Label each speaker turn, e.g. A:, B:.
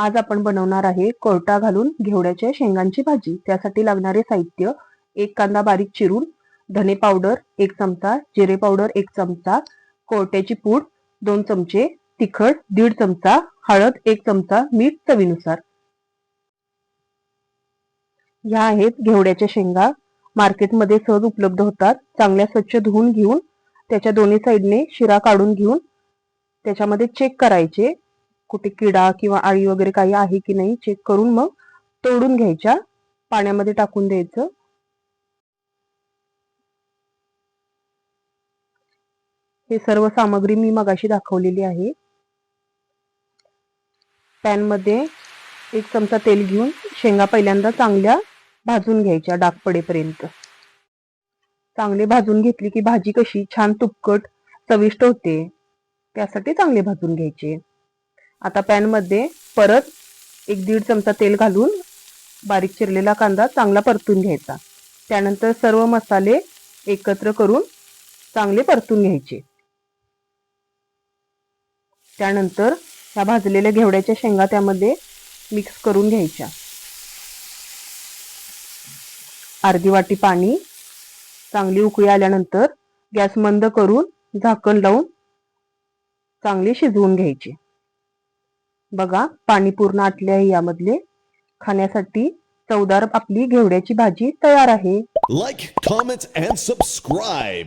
A: आज आपण बनवणार आहे कोरटा घालून घेवड्याच्या शेंगांची भाजी. त्यासाठी लागणारे साहित्य एक कांदा बारीक चिरून धने पावडर एक चमचा जिरे पावडर एक चमचा कोरट्याची पूड दोन चमचे तिखट दीड चमचा हळद एक चमचा मीठ चवीनुसार. ह्या आहेत घेवड्याच्या शेंगा. मार्केटमध्ये सहज उपलब्ध होतात. चांगल्या स्वच्छ धुवून घेऊन त्याच्या दोन्ही साईडने शिरा काढून घेऊन त्याच्यामध्ये चेक करायचे. कुठे किडा किंवा आळी वगैरे काही आहे की नाही चेक करून मग तोडून घ्यायच्या. पाण्यामध्ये टाकून द्यायचं. हे सर्व सामग्री मी मगाशी दाखवलेली आहे. पॅनमध्ये एक चमचा तेल घेऊन शेंगा पहिल्यांदा चांगल्या भाजून घ्यायच्या डाग पडेपर्यंत. चांगले भाजून घेतली की भाजी कशी छान तुपकट चविष्ट होते. त्यासाठी चांगले भाजून घ्यायचे. आता पॅनमध्ये परत एक दीड चमचा तेल घालून बारीक चिरलेला कांदा चांगला परतून घ्यायचा. त्यानंतर सर्व मसाले एकत्र करून चांगले परतून घ्यायचे. त्यानंतर ह्या भाजलेल्या घेवड्याच्या शेंगा त्यामध्ये मिक्स करून घ्यायच्या. अर्धी वाटी पाणी चांगली उकळी आल्यानंतर गॅस मंद करून झाकण लावून चांगली शिजवून घ्यायची. बघा पाणी पूर्ण आटले आहे यामधले. खाण्यासाठी चवदार आपली घेवड्याची भाजी तयार आहे.
B: Like comment and subscribe